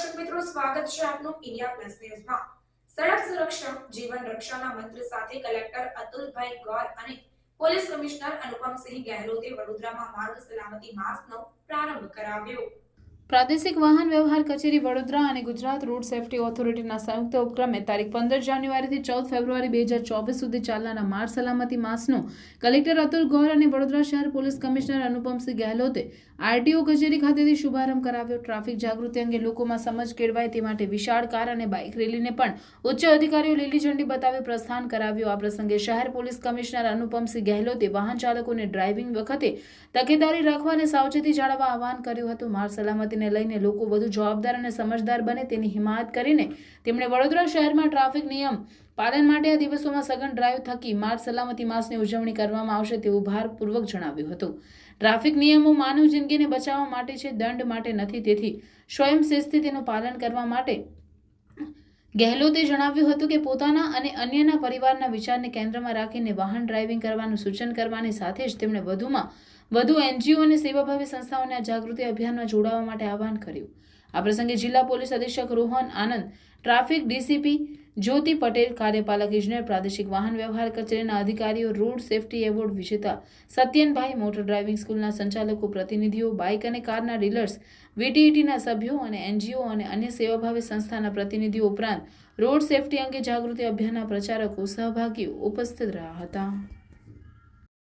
છે આપનું India plus ન્યૂઝમાં. સડક સુરક્ષા, જીવન રક્ષાના મંત્ર સાથે કલેક્ટર અતુલભાઈ ગોર અને પોલીસ કમિશનર અનુપમસિંહ ગેહલોતે વડોદરામાં માર્ગ સલામતી માસનો પ્રારંભ કરાવ્યો. પ્રાદેશિક વાહન વ્યવહાર કચેરી વડોદરા અને ગુજરાત રોડ સેફ્ટી ઓથોરિટીના સંયુક્ત ઉપક્રમે તારીખ પંદર જાન્યુઆરીથી ચૌદ ફેબ્રુઆરી બે હજાર ચોવીસ સુધી ચાલનારા માર્ગ સલામતી માસનો કલેક્ટર અતુલ ગૌર અને વડોદરા શહેર પોલીસ કમિશનર અનુપમસિંહ ગહેલોતે આરટીઓ કચેરી ખાતેથી શુભારંભ કરાવ્યો. ટ્રાફિક જાગૃતિ અંગે લોકોમાં સમજ કેળવાય તે માટે વિશાળ કાર અને બાઇક રેલીને પણ ઉચ્ચ અધિકારીઓ લીલી ઝંડી બતાવી પ્રસ્થાન કરાવ્યું. આ પ્રસંગે શહેર પોલીસ કમિશનર અનુપમસિંહ ગહેલોતે વાહન ચાલકોને ડ્રાઇવિંગ વખતે તકેદારી રાખવા અને સાવચેતી જાળવવા આહવાન કર્યું હતું. માર્ગ સલામતીને લઈને લોકો વધુ જવાબદાર અને સમજદાર બને તેની હિમાયત કરીને તેમણે વડોદરા શહેરમાં ટ્રાફિક નિયમ પાલન માટે આ દિવસોમાં સઘન ડ્રાઈવ થકી માર્ગ સલામતી માસની ઉજવણી કરવામાં આવશે તેવું ભારપૂર્વક જણાવ્યું હતું. ટ્રાફિક નિયમો માનવ જિંદગીને બચાવવા માટે છે, દંડ માટે નથી. તેથી સ્વયં શિસ્તથી તેનું પાલન કરવા માટે ગહેલોતે જણાવ્યું હતું કે પોતાના અને અન્યના પરિવારના વિચારને કેન્દ્રમાં રાખીને વાહન ડ્રાઇવિંગ કરવાનું સૂચન કરવાની સાથે જ તેમણે વધુમાં વધુ એનજીઓ અને સેવાભાવી સંસ્થાઓને આ જાગૃતિ અભિયાનમાં જોડાવા માટે આહવાન કર્યું. આ પ્રસંગે જિલ્લા પોલીસ અધિક્ષક રોહન આનંદ, ટ્રાફિક ડીસીપી જ્યોતિ પટેલ, કાર્યપાલક ઇજનેર, પ્રાદેશિક વાહન વ્યવહાર કચેરીના અધિકારીઓ, રોડ સેફટી એવોર્ડ વિજેતા સત્યનભાઈ મોટર ડ્રાઇવિંગ સ્કૂલના સંચાલકો, પ્રતિનિધિઓ, બાઇક અને કારના ડીલર્સ, વીટીઈટીના સભ્યો અને એનજીઓ અને અન્ય સેવાભાવી સંસ્થાના પ્રતિનિધિઓ ઉપરાંત રોડ સેફટી અંગે જાગૃતિ અભિયાનના પ્રચારકો સહભાગીઓ ઉપસ્થિત રહ્યા હતા.